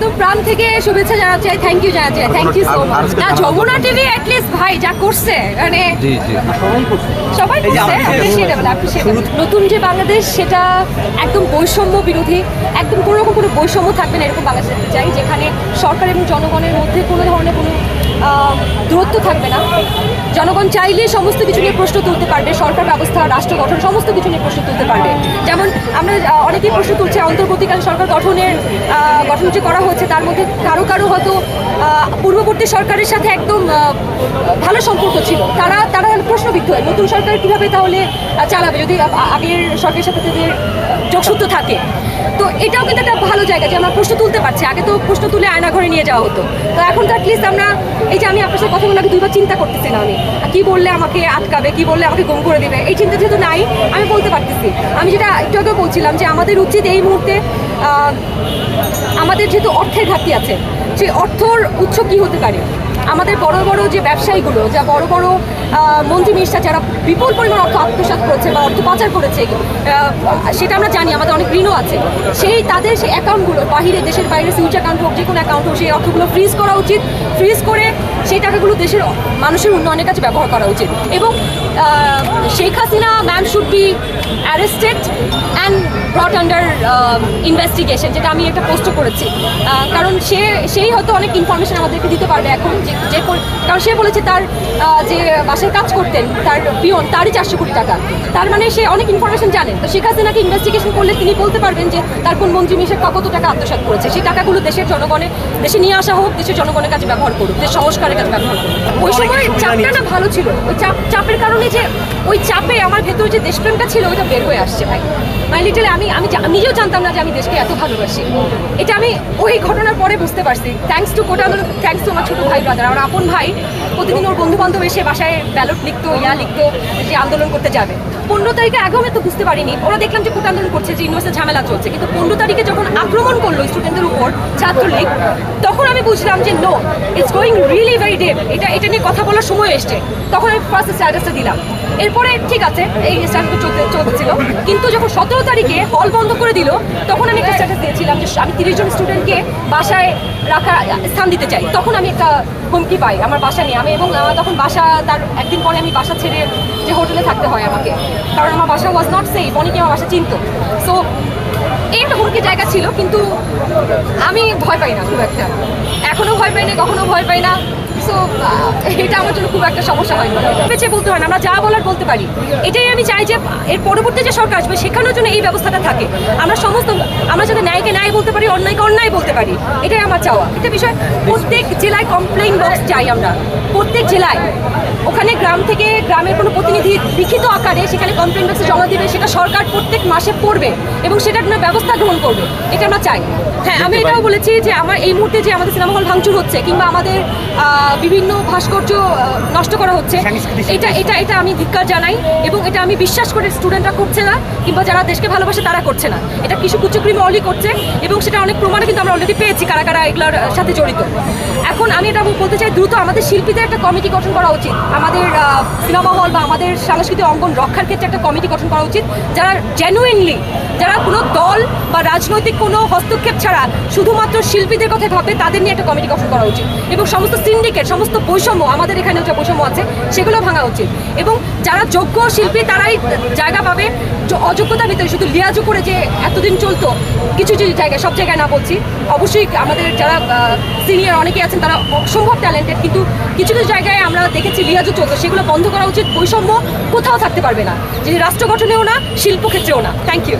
একদম প্রাণ থেকে শুভেচ্ছা জানাতে চাই থ্যাংক ইউ জানাতে চাই থ্যাংক ইউ সো মাচ না যমুনা টিভি অ্যাটলিস্ট ভাই যা করছে মানে জি জি। সবাই করছে। অ্যাপ্রিশিয়েটেবল appreciable। নতুন যে বাংলাদেশ সেটা একদম বৈষম্য বিরোধী একদম কোনো রকম কোনো বৈষম্য থাকবে না এরকম বাংলাদেশ চাই যেখানে সরকার এবং জনগণের মধ্যে কোনো ধরনের কোনো দূরত্ব থাকবে না। জনগণ চাইলে সমস্ত কিছু নিয়ে প্রশ্ন তুলতে পারবে, সরকার ব্যবস্থা, রাষ্ট্র গঠন, সমস্ত কিছু নিয়ে প্রশ্ন তুলতে পারবে। যেমন আমরা অনেকেই প্রশ্ন তুলছে, অন্তর্বর্তীকালীন সরকার গঠনের গঠন যে করা হচ্ছে তার মধ্যে কারও কারও হয়তো পূর্ববর্তী সরকারের সাথে একদম ভালো সম্পর্ক ছিল। তারা তারা প্রশ্নবিদ্ধ হয়, নতুন সরকার কীভাবে তাহলে চালাবে? যদি আগের সরকারের সাথে তাদের যোগসূত্র থাকে। তো এটাও কিন্তু একটা ভালো জায়গা যে আমরা প্রশ্ন তুলতে পারছি। আগে তো প্রশ্ন তুলে আয়না ঘরে নিয়ে যাওয়া হতো। তো এখন তো অ্যাটলিস্ট আমরা, এই যে আমি আপনার সাথে কথা বলে দুইবার চিন্তা করতেছি না আমি। কি বললে আমাকে আটকাবে, কি বললে আমাকে গম করে দেবে? এই চিন্তা যেহেতু নাই, আমি বলতে পারতেছি। আমি যেটা একটু আগে বলছিলাম যে আমাদের উচিত এই মুহূর্তে আমাদের যেহেতু অর্থের ঘাটতি আছে, সেই অর্থর উৎস কি হতে পারে? বড় বড় যে ব্যবসায়ীগুলো, যা বড় বড় মন্ত্রী মিনিস্টার যারা বিপুল পরিমাণ অর্থ আত্মসাৎ করেছে বা অর্থ পাচার করেছে সেটা আমরা জানি, আমাদের অনেক ঋণও আছে। সেই তাদের সেই অ্যাকাউন্টগুলো, বাহিরে দেশের বাইরে সুইচ অ্যাকাউন্ট হোক যে কোনো অ্যাকাউন্ট হোক, সেই অর্থগুলো ফ্রিজ করা উচিত। ফ্রিজ করে সেই টাকাগুলো দেশের মানুষের উন্নয়নের কাছে ব্যবহার করা উচিত। এবং Sheikh Hasina ma'am should be arrested and brought under investigation যেটা আমি একটা পোস্ট করেছি। কারণ সে সেই হয়তো অনেক ইনফরমেশন আমাদেরকে দিতে পারবে এখন যে যে কারণ সে বলেছে তার যে বাসায় কাজ করতেন তার পিয়ন তারই চারশো কোটি টাকা। তার মানে সে অনেক ইনফরমেশন জানেন তো শেখ হাসিনাকে ইনভেস্টিগেশন করলে তিনি বলতে পারবেন যে তার কোন মন্ত্রী মিশে কত টাকা আত্মসাৎ করেছে। সেই টাকাগুলো দেশের জনগণের দেশে নিয়ে আসা হোক দেশের জনগণের কাছে ব্যবহার করুক দেশ সংস্কারের কাছে ব্যবহার করুক। ওই সময় চাপটা না ভালো ছিল। ওই চাপ চাপের কারণে যে ওই চাপে আমার ভেতরে যে দেশপ্রেমটা ছিল ওইটা বের হয়ে আসছে ভাই। মানে লিটালি আমি আমি নিজেও জানতাম না যে আমি দেশকে এত ভালোবাসি। এটা আমি ওই ঘটনার পরে বুঝতে পারছি। Thanks to quota thanks to আমার ছোটো ভাই ব্রাদার আমার আপন ভাই, প্রতিদিন ওর বন্ধু বান্ধব এসে বাসায় ব্যালট লিখতো, ইয়া লিখতো যে আন্দোলন করতে যাবে। পনেরো তারিখে আগেও আমি তো বুঝতে পারিনি, ওরা দেখলাম যে কোটা আন্দোলন করছে, যে ইউনিভার্সিটি ঝামেলা চলছে। কিন্তু পনেরো তারিখে যখন আক্রমণ করল স্টুডেন্টদের উপর, ছাত্রলীগ, তখন আমি বুঝলাম যে no it's going really very deep এটা এটা নিয়ে কথা বলার সময় এসছে। তখন আমি ফার্স্ট স্ট্যাটাসটা দিলাম। এরপরে ঠিক আছে, এই স্ট্যাটাসটা চলতে, চলতেছিল। কিন্তু যখন সতেরো তারিখে হল বন্ধ করে দিল, তখন আমি একটা স্ট্যাটাস দিয়েছিলাম যে আমি তিরিশ জন স্টুডেন্টকে বাসায় রাখা স্থান দিতে চাই। তখন আমি একটা হুমকি পাই আমার বাসা নিয়ে। আমি এবং তখন বাসা, তার একদিন পরে আমি বাসা ছেড়ে যে হোটেলে থাকতে হয় আমাকে। কারণ আমার বাসা ওয়াজ নট সেফ অনেকে আমার বাসা চিনত। সো এই একটা হুমকির জায়গা ছিল, কিন্তু আমি ভয় পাই না খুব একটা। এখনও ভয় পাই না, কখনো ভয় পাই না। সো এটা আমার জন্য খুব একটা সমস্যা হয় বেঁচে বলতে হয় না আমরা যা বলার বলতে পারি। এটাই আমি চাই যে এর পরবর্তী যে সরকার আসবে সেখানেও জন্য এই ব্যবস্থাটা থাকে। আমরা সমস্ত আমরা যাতে ন্যায়কে ন্যায় বলতে পারি অন্যায়কে অন্যায় বলতে পারি এটাই আমার চাওয়া। এটা বিষয় প্রত্যেক জেলায় কমপ্লেইন বক্স চাই আমরা। প্রত্যেক জেলায়। ওখানে গ্রাম থেকে গ্রামের কোনো প্রতিনিধি লিখিত আকারে সেখানে কমপ্লেন বক্সে জমা দিবে সেটা সরকার প্রত্যেক মাসে পড়বে এবং সেটার জন্য ব্যবস্থা গ্রহণ করবে। এটা আমরা চাই। হ্যাঁ আমি এটাও বলেছি যে আমার এই মুহূর্তে যে আমাদের সিনেমা হল ভাঙচুর হচ্ছে কিংবা আমাদের বিভিন্ন ভাস্কর্য নষ্ট করা হচ্ছে। এটা এটা এটা আমি ধিক্কার জানাই এবং এটা আমি বিশ্বাস করে স্টুডেন্টরা করছে না কিংবা যারা দেশকে ভালোবাসে তারা করছে না। এটা কিছু কুচক্রিম অলি করছে এবং সেটা অনেক প্রমাণে কিন্তু আমরা অলরেডি পেয়েছি কারা কারা এগুলোর সাথে জড়িত। এখন আমি এটা বলতে চাই দ্রুত আমাদের শিল্পীদের একটা কমিটি গঠন করা উচিত। আমাদের সিনেমা হল বা আমাদের সাংস্কৃতিক অঙ্গন রক্ষার ক্ষেত্রে একটা কমিটি গঠন করা উচিত যারা জেনুইনলি যারা কোনো দল বা রাজনৈতিক কোনো হস্তক্ষেপ ছাড়া শুধুমাত্র শিল্পীদের কথা ভাবে তাদের নিয়ে একটা কমিটি গঠন করা উচিত। এবং সমস্ত সিন্ডিকেট সমস্ত বৈষম্য, আমাদের এখানেও যে বৈষম্য আছে, সেগুলো ভাঙা উচিত। এবং যারা যোগ্য শিল্পী, তারাই জায়গা পাবে। অযোগ্যতার ভিতরে শুধু লিয়াজু করে যে এতদিন চলতো, কিছু কিছু জায়গায়, সব জায়গায় না বলছি। অবশ্যই আমাদের যারা সিনিয়র অনেকে আছেন, তারা অসম্ভব ট্যালেন্টেড কিন্তু কিছু কিছু জায়গায় আমরা দেখেছি লিয়াজু চলতো। সেগুলো বন্ধ করা উচিত। বৈষম্য কোথাও থাকতে পারবে না। যে রাষ্ট্র গঠনেও না শিল্প ক্ষেত্রেও না। Thank you